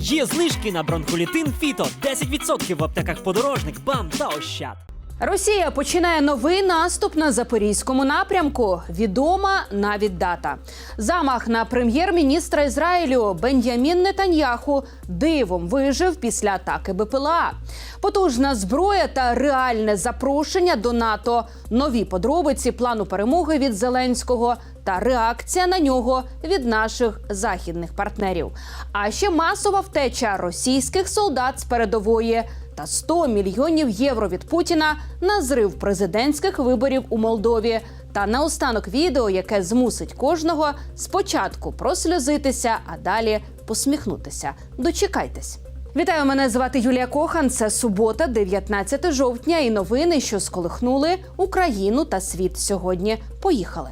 Є знижки на бронхолітин Фіто 10% в аптеках подорожник, бам та ощад. Росія починає новий наступ на запорізькому напрямку. Відома навіть дата. Замах на прем'єр-міністра Ізраїлю Бен'ямін Нетаньяху дивом вижив після атаки БПЛА. Потужна зброя та реальне запрошення до НАТО. Нові подробиці плану перемоги від Зеленського та реакція на нього від наших західних партнерів. А ще масова втеча російських солдат з передової та 100 мільйонів євро від Путіна на зрив президентських виборів у Молдові. Та наостанок відео, яке змусить кожного спочатку просльозитися, а далі посміхнутися. Дочекайтесь. Вітаю, мене звати Юлія Кохан. Це субота, 19 жовтня, і новини, що сколихнули Україну та світ сьогодні. Поїхали.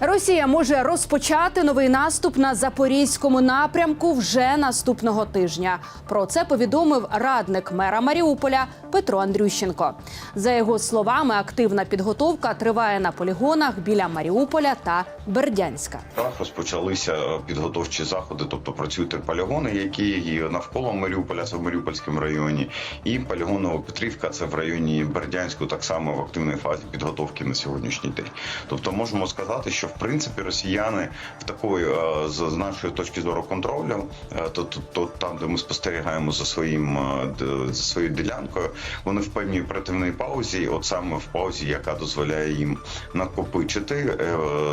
Росія може розпочати новий наступ на запорізькому напрямку вже наступного тижня. Про це повідомив радник мера Маріуполя Петро Андрющенко. За його словами, активна підготовка триває на полігонах біля Маріуполя та Бердянська. Так, розпочалися е, підготовчі заходи, тобто працюють полігони, які є навколо Маріуполя, це в Маріупольському районі, і полігон Новопетрівка, це в районі Бердянську, так само в активній фазі підготовки на сьогоднішній день. Тобто можемо сказати, що в принципі росіяни в такої е, з нашої точки зору контролю, е, то, то, то там, де ми спостерігаємо за своїм е, за своєю ділянкою, вони в певній оперативній паузі, от саме в паузі, яка дозволяє їм накопичити,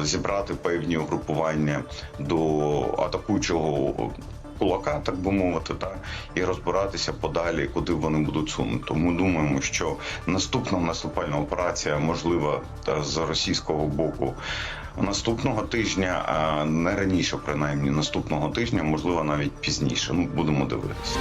зібрати певні угрупування до атакуючого кулака, так би мовити, та і розбиратися подалі, куди вони будуть сунути. Тому думаємо, що наступна наступальна операція можлива та з російського боку. Наступного тижня, а не раніше, принаймні наступного тижня, можливо, навіть пізніше. Ну будемо дивитися.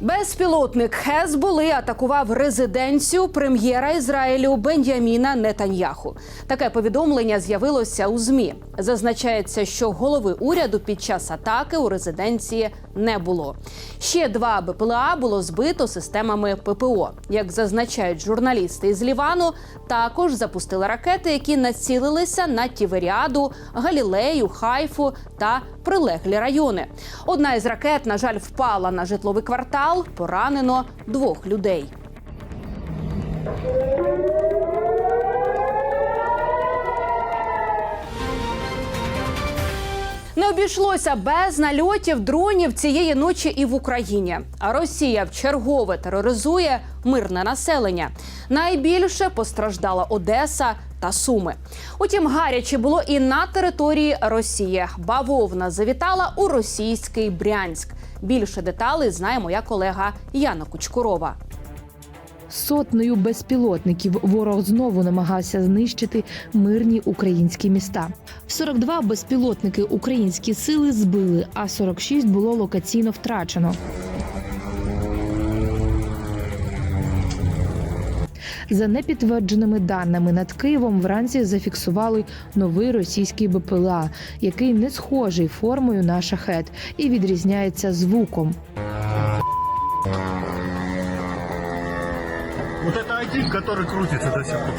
Безпілотник Хезболи атакував резиденцію прем'єра Ізраїлю Бен'яміна Нетаньяху. Таке повідомлення з'явилося у змі. Зазначається, що голови уряду під час атаки у резиденції не було. Ще два БПЛА було збито системами ППО. Як зазначають журналісти із Лівану, також запустили ракети, які націлилися на Тіверіаду, Галілею, Хайфу та прилеглі райони. Одна із ракет, на жаль, впала на житловий квартал. Поранено двох людей. Не обійшлося без нальотів дронів цієї ночі і в Україні. А Росія вчергове тероризує мирне населення. Найбільше постраждала Одеса та Суми. Утім, гаряче було і на території Росії. Бавовна завітала у російський Брянськ. Більше деталей знає моя колега Яна Кучкурова. Сотнею безпілотників ворог знову намагався знищити мирні українські міста. 42 безпілотники українські сили збили, а 46 було локаційно втрачено. За непідтвердженими даними над Києвом вранці зафіксували новий російський БПЛА, який не схожий формою на шахет і відрізняється звуком. Вот это один, который крутится до сих пор.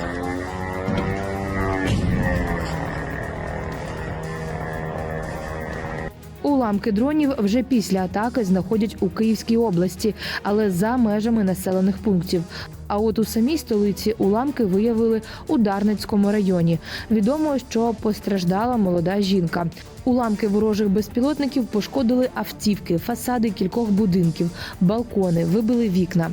Уламки дронів вже після атаки знаходять у Київській області, але за межами населених пунктів. А от у самій столиці уламки виявили у Дарницькому районі. Відомо, що постраждала молода жінка. Уламки ворожих безпілотників пошкодили автівки, фасади кількох будинків, балкони, вибили вікна.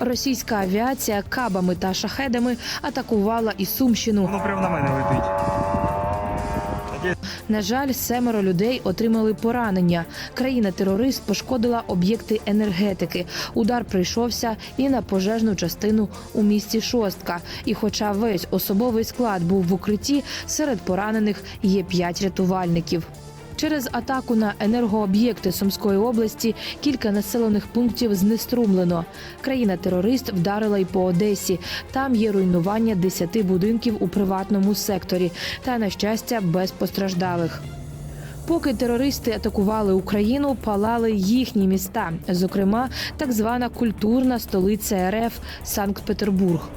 Російська авіація кабами та шахедами атакувала і Сумщину. Воно прямо на мене летить. На жаль, семеро людей отримали поранення. Країна-терорист пошкодила об'єкти енергетики. Удар прийшовся і на пожежну частину у місті Шостка. І, хоча весь особовий склад був в укритті, серед поранених є п'ять рятувальників. Через атаку на енергооб'єкти Сумської області кілька населених пунктів знеструмлено. Країна-терорист вдарила й по Одесі. Там є руйнування 10 будинків у приватному секторі, та на щастя без постраждалих. Поки терористи атакували Україну, палали їхні міста, зокрема, так звана культурна столиця РФ Санкт-Петербург.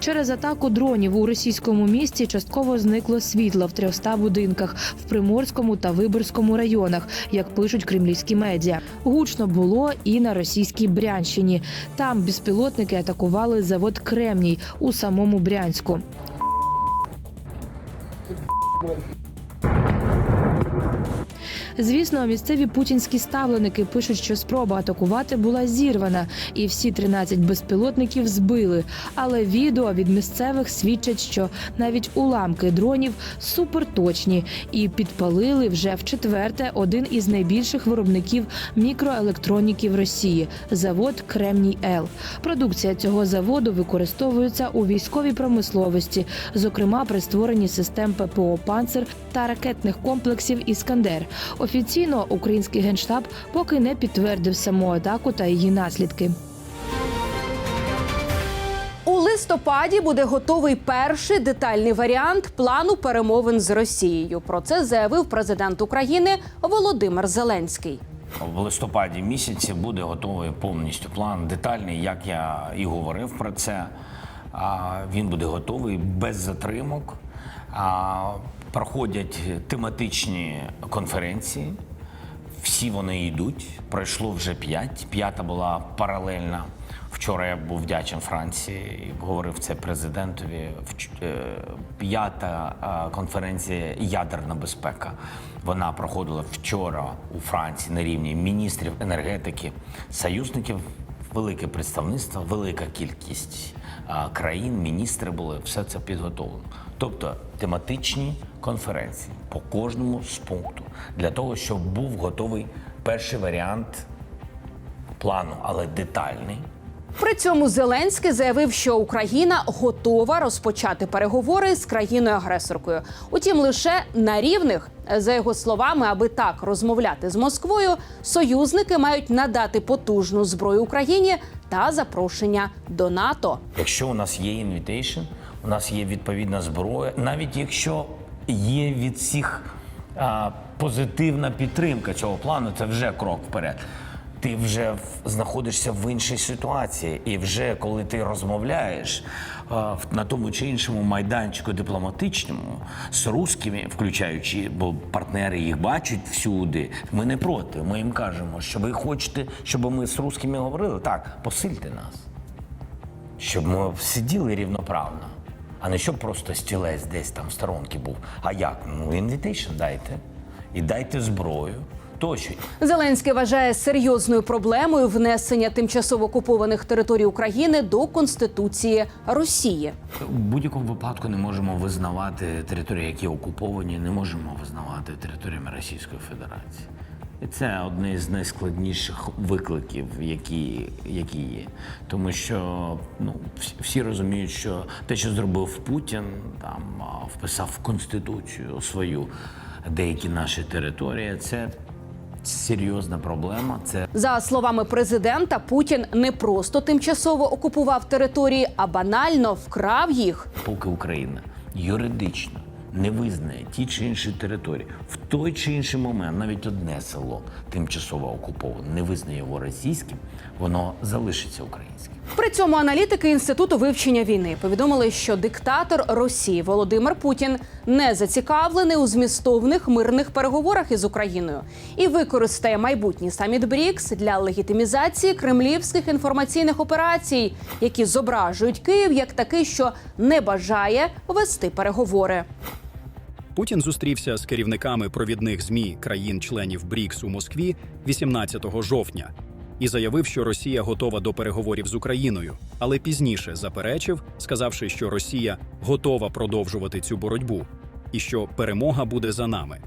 Через атаку дронів у російському місті частково зникло світло в 300 будинках в Приморському та Виборському районах, як пишуть кремлівські медіа. Гучно було і на російській Брянщині. Там безпілотники атакували завод Кремній у самому Брянську. Звісно, місцеві путінські ставленики пишуть, що спроба атакувати була зірвана, і всі 13 безпілотників збили. Але відео від місцевих свідчать, що навіть уламки дронів суперточні і підпалили вже в четверте один із найбільших виробників мікроелектроніки в Росії завод Кремній Л. Продукція цього заводу використовується у військовій промисловості, зокрема при створенні систем ППО «Панцир» та ракетних комплексів Іскандер. Офіційно український генштаб поки не підтвердив саму атаку та її наслідки. У листопаді буде готовий перший детальний варіант плану перемовин з Росією. Про це заявив президент України Володимир Зеленський. В листопаді місяці буде готовий повністю план детальний, як я і говорив про це. А, Він буде готовий без затримок. Проходять тематичні конференції. Всі вони йдуть. Пройшло вже п'ять. П'ята була паралельна. Вчора я був вдячен Франції і говорив це президентові. Е, П'ята е, конференція ядерна безпека. Вона проходила вчора у Франції на рівні міністрів енергетики, союзників. Велике представництво, велика кількість країн, міністри були, все це підготовлено. Тобто тематичні конференції по кожному з пункту для того, щоб був готовий перший варіант плану, але детальний. При цьому Зеленський заявив, що Україна готова розпочати переговори з країною-агресоркою. Утім, лише на рівних, за його словами, аби так розмовляти з Москвою, союзники мають надати потужну зброю Україні та запрошення до НАТО. Якщо у нас є інвітейшн, у нас є відповідна зброя, навіть якщо є від всіх а, позитивна підтримка цього плану, це вже крок вперед. Ти вже знаходишся в іншій ситуації, і вже коли ти розмовляєш а, на тому чи іншому майданчику дипломатичному з русскими, включаючи, бо партнери їх бачать всюди. Ми не проти. Ми їм кажемо, що ви хочете, щоб ми з русскими говорили. Так, посильте нас щоб ми сиділи рівноправно, а не щоб просто стілець десь там в сторонки був. А як? Ну, інвітейшн дайте. І дайте зброю. Тощо. Зеленський вважає серйозною проблемою внесення тимчасово окупованих територій України до конституції Росії. В будь-якому випадку не можемо визнавати території, які окуповані, не можемо визнавати територіями Російської Федерації. І це одне з найскладніших викликів, які, які є. Тому що ну, всі, всі розуміють, що те, що зробив Путін, там вписав в Конституцію свою деякі наші території, це серйозна проблема. Це За словами президента, Путін не просто тимчасово окупував території, а банально вкрав їх. поки Україна юридично не визнає ті чи інші території в той чи інший момент, навіть одне село тимчасово окуповане, не визнає його російським, воно залишиться українським. При цьому аналітики інституту вивчення війни повідомили, що диктатор Росії Володимир Путін не зацікавлений у змістовних мирних переговорах із Україною і використає майбутній саміт БРІКС для легітимізації кремлівських інформаційних операцій, які зображують Київ як такий, що не бажає вести переговори. Путін зустрівся з керівниками провідних змі країн-членів БРІКС у Москві 18 жовтня і заявив, що Росія готова до переговорів з Україною, але пізніше заперечив, сказавши, що Росія готова продовжувати цю боротьбу і що перемога буде за нами.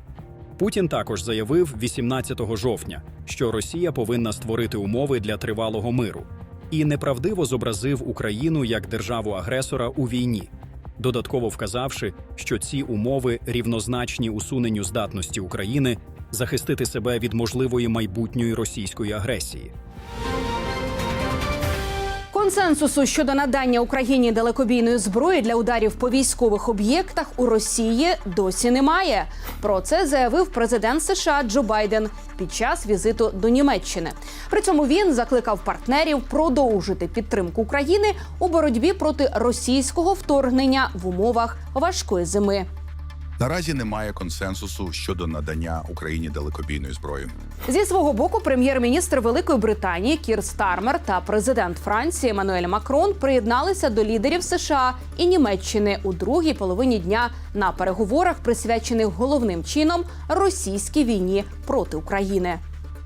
Путін також заявив 18 жовтня, що Росія повинна створити умови для тривалого миру і неправдиво зобразив Україну як державу-агресора у війні, додатково вказавши, що ці умови рівнозначні усуненню здатності України захистити себе від можливої майбутньої російської агресії. Консенсусу щодо надання Україні далекобійної зброї для ударів по військових об'єктах у Росії досі немає. Про це заявив президент США Джо Байден під час візиту до Німеччини. При цьому він закликав партнерів продовжити підтримку України у боротьбі проти російського вторгнення в умовах важкої зими. Наразі немає консенсусу щодо надання Україні далекобійної зброї. Зі свого боку, прем'єр-міністр Великої Британії Кір Стармер та президент Франції Еммануель Макрон приєдналися до лідерів США і Німеччини у другій половині дня на переговорах, присвячених головним чином російській війні проти України.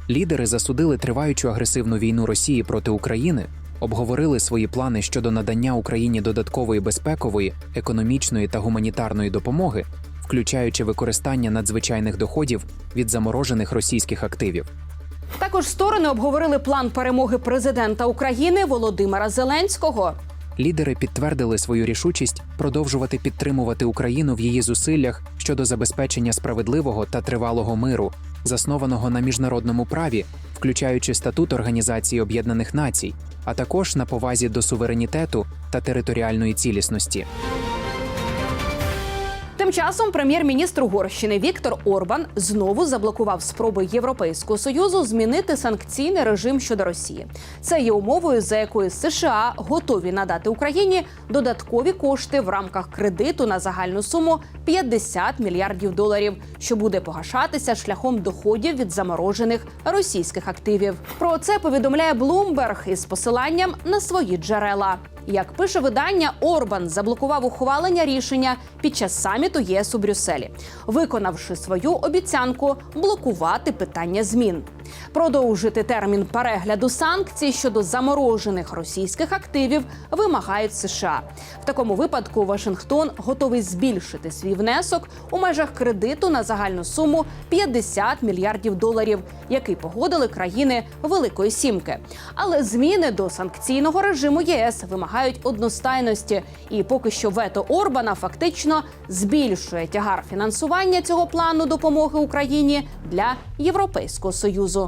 Лідери засудили триваючу агресивну війну Росії проти України, обговорили свої плани щодо надання Україні додаткової безпекової, економічної та гуманітарної допомоги, включаючи використання надзвичайних доходів від заморожених російських активів. Також сторони обговорили план перемоги президента України Володимира Зеленського. Лідери підтвердили свою рішучість продовжувати підтримувати Україну в її зусиллях щодо забезпечення справедливого та тривалого миру, заснованого на міжнародному праві, включаючи статут Організації Об'єднаних Націй, а також на повазі до суверенітету та територіальної цілісності. Тим часом прем'єр-міністр Угорщини Віктор Орбан знову заблокував спроби Європейського союзу змінити санкційний режим щодо Росії. Це є умовою, за якою США готові надати Україні додаткові кошти в рамках кредиту на загальну суму 50 мільярдів доларів, що буде погашатися шляхом доходів від заморожених російських активів. Про це повідомляє Bloomberg із посиланням на свої джерела. Як пише видання, Орбан заблокував ухвалення рішення під час саміту ЄС у Брюсселі, виконавши свою обіцянку блокувати питання змін. Продовжити термін перегляду санкцій щодо заморожених російських активів вимагають США. В такому випадку Вашингтон готовий збільшити свій внесок у межах кредиту на загальну суму 50 мільярдів доларів, який погодили країни Великої Сімки. Але зміни до санкційного режиму єС вимагають одностайності, і поки що вето Орбана фактично збільшує тягар фінансування цього плану допомоги Україні для Європейського союзу.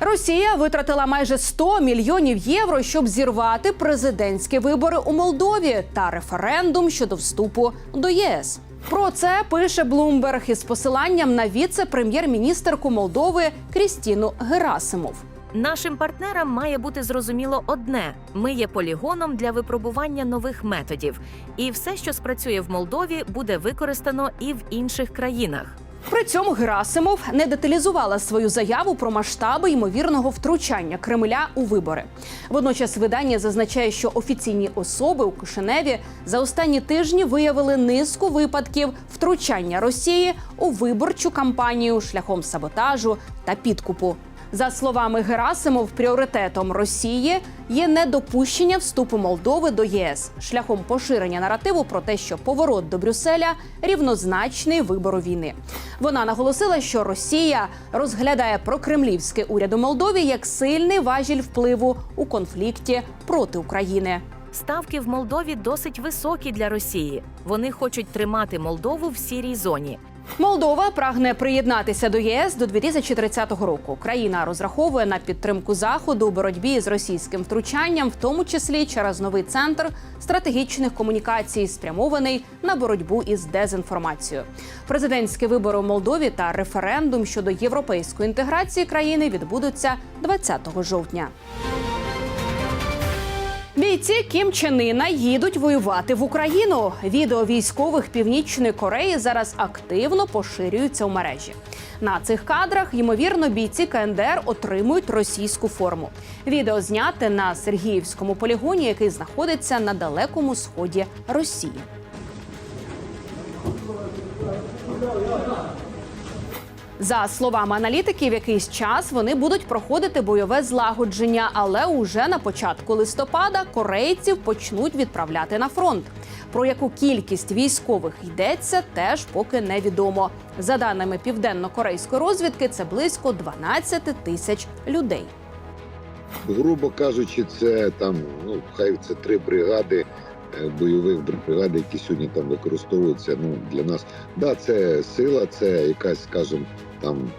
Росія витратила майже 100 мільйонів євро, щоб зірвати президентські вибори у Молдові та референдум щодо вступу до ЄС. Про це пише Блумберг із посиланням на віце-прем'єр-міністерку Молдови Крістіну Герасимов. Нашим партнерам має бути зрозуміло одне: ми є полігоном для випробування нових методів, і все, що спрацює в Молдові, буде використано і в інших країнах. При цьому Герасимов не деталізувала свою заяву про масштаби ймовірного втручання Кремля у вибори. Водночас видання зазначає, що офіційні особи у Кишиневі за останні тижні виявили низку випадків втручання Росії у виборчу кампанію шляхом саботажу та підкупу. За словами Герасимов, пріоритетом Росії є недопущення вступу Молдови до ЄС шляхом поширення наративу про те, що поворот до Брюсселя рівнозначний вибору війни. Вона наголосила, що Росія розглядає прокремлівський уряд у Молдові як сильний важіль впливу у конфлікті проти України. Ставки в Молдові досить високі для Росії. Вони хочуть тримати Молдову в сірій зоні. Молдова прагне приєднатися до ЄС до 2030 року. Країна розраховує на підтримку заходу у боротьбі з російським втручанням, в тому числі через новий центр стратегічних комунікацій, спрямований на боротьбу із дезінформацією. Президентські вибори у Молдові та референдум щодо європейської інтеграції країни відбудуться 20 жовтня. Бійці Кім Чен Іна їдуть воювати в Україну. Відео військових Північної Кореї зараз активно поширюються у мережі. На цих кадрах ймовірно бійці КНДР отримують російську форму. Відео зняте на Сергіївському полігоні, який знаходиться на далекому сході Росії. За словами аналітиків, якийсь час вони будуть проходити бойове злагодження, але уже на початку листопада корейців почнуть відправляти на фронт. Про яку кількість військових йдеться, теж поки невідомо. За даними південно-корейської розвідки, це близько 12 тисяч людей. грубо кажучи, це там ну хай це три бригади е, бойових бригад, які сьогодні там використовуються. Ну для нас да, це сила, це якась, скажімо, там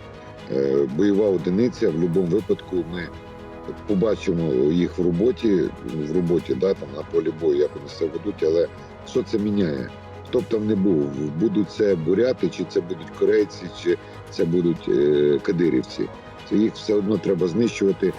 е, бойова одиниця. В будь-якому випадку ми побачимо їх в роботі, в роботі, да, там на полі бою, як вони себе ведуть, але що це міняє? Хто б там не був, будуть це буряти, чи це будуть корейці, чи це будуть е, кадирівці. Це їх все одно треба знищувати.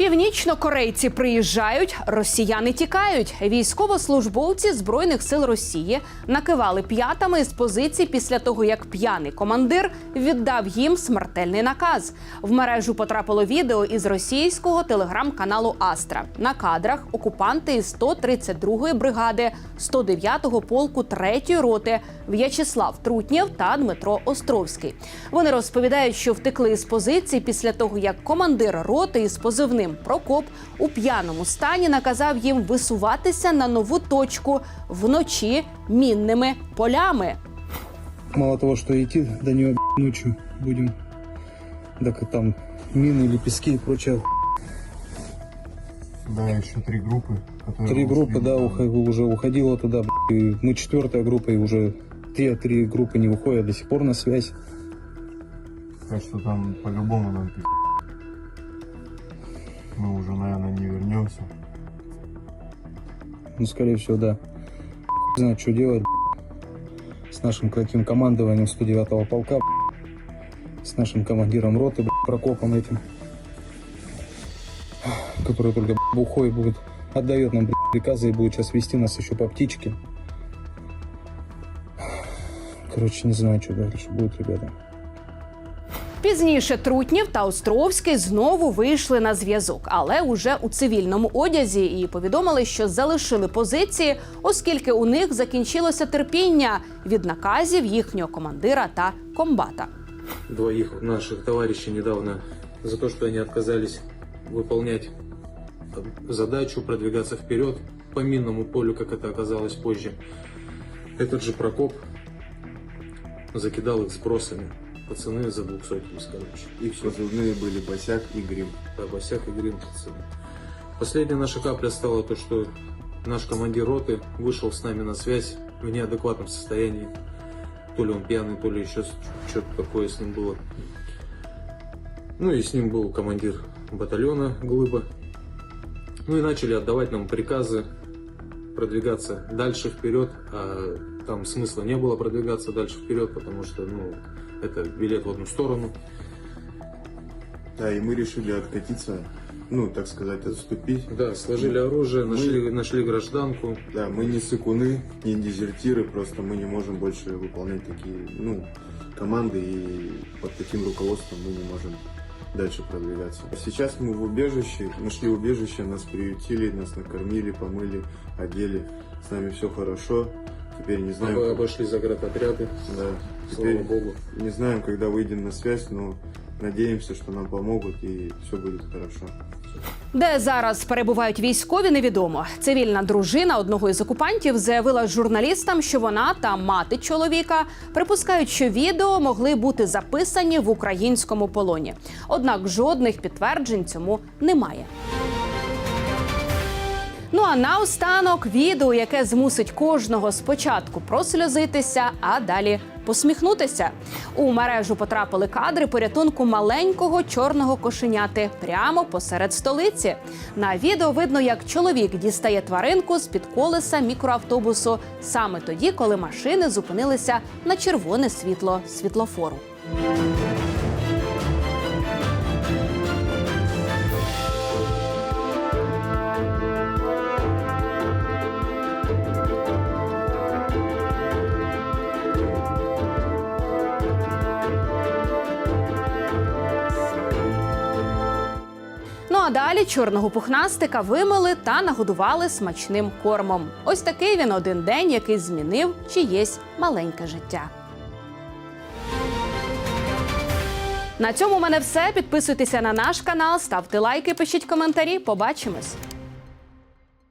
Північнокорейці приїжджають, росіяни тікають. Військовослужбовці збройних сил Росії накивали п'ятами з позицій після того, як п'яний командир віддав їм смертельний наказ. В мережу потрапило відео із російського телеграм-каналу Астра. На кадрах окупанти із 132-ї бригади 109-го полку 3-ї роти В'ячеслав Трутнєв та Дмитро Островський. Вони розповідають, що втекли з позицій після того, як командир роти із позивним Прокоп у п'яному стані наказав їм висуватися на нову точку вночі мінними полями. Мало того, что идти до нее ночью будем, так и там мины, лепестки и прочее. Да, еще три группы. которые Три группы, ушли. да, ух- уже уходило туда. б***ь, и мы четвертая группа, и уже те три группы не выходят до сих пор на связь. Так что там по-любому нам пи***. Мы уже, наверное, не вернемся. Ну, скорее всего, да. Хуй знает, что делать с нашим каким командованием 109-го полка, с нашим командиром роты, Прокопом этим, который только бухой будет, отдает нам приказы и будет сейчас вести нас еще по птичке. Короче, не знаю, что дальше будет, ребята. Пізніше Трутнєв та Островський знову вийшли на зв'язок, але уже у цивільному одязі і повідомили, що залишили позиції, оскільки у них закінчилося терпіння від наказів їхнього командира та комбата. двоих наших товарищей недавно за то, что они отказались выполнять там, задачу, продвигаться вперед по минному полю, как это оказалось позже. Этот же Прокоп закидал их спросами. Пацаны за двухсотились, короче. И все. Позывные были Босяк и Грим. Да, Босяк и Грин, пацаны. Последняя наша капля стала то, что наш командир роты вышел с нами на связь в неадекватном состоянии. То ли он пьяный, то ли еще что-то такое с ним было. Ну и с ним был командир батальона Глыба. Ну и начали отдавать нам приказы продвигаться дальше вперед, а там смысла не было продвигаться дальше вперед, потому что, ну, это билет в одну сторону. Да, и мы решили откатиться, ну, так сказать, отступить. Да, сложили оружие, Мы- нашли, нашли гражданку. Да, мы не сыкуны, не дезертиры, просто мы не можем больше выполнять такие, ну, команды, и под таким руководством мы не можем дальше продвигаться. Сейчас мы в убежище, нашли убежище, нас приютили, нас накормили, помыли, одели, с нами все хорошо. Теперь не знаем, Обо- Обошли заградотряды, да, слава богу. не знаем, когда выйдем на связь, но надеемся, что нам помогут и все будет хорошо. Де зараз перебувають військові, невідомо. Цивільна дружина одного із окупантів заявила журналістам, що вона та мати чоловіка припускають, що відео могли бути записані в українському полоні. Однак жодних підтверджень цьому немає. Ну а наостанок відео, яке змусить кожного спочатку просльозитися, а далі посміхнутися. У мережу потрапили кадри порятунку маленького чорного кошеняти прямо посеред столиці. На відео видно, як чоловік дістає тваринку з під колеса мікроавтобусу саме тоді, коли машини зупинилися на червоне світло світлофору. Далі чорного пухнастика вимили та нагодували смачним кормом. Ось такий він один день, який змінив чиєсь маленьке життя. На цьому в мене все. Підписуйтеся на наш канал, ставте лайки, пишіть коментарі. Побачимось.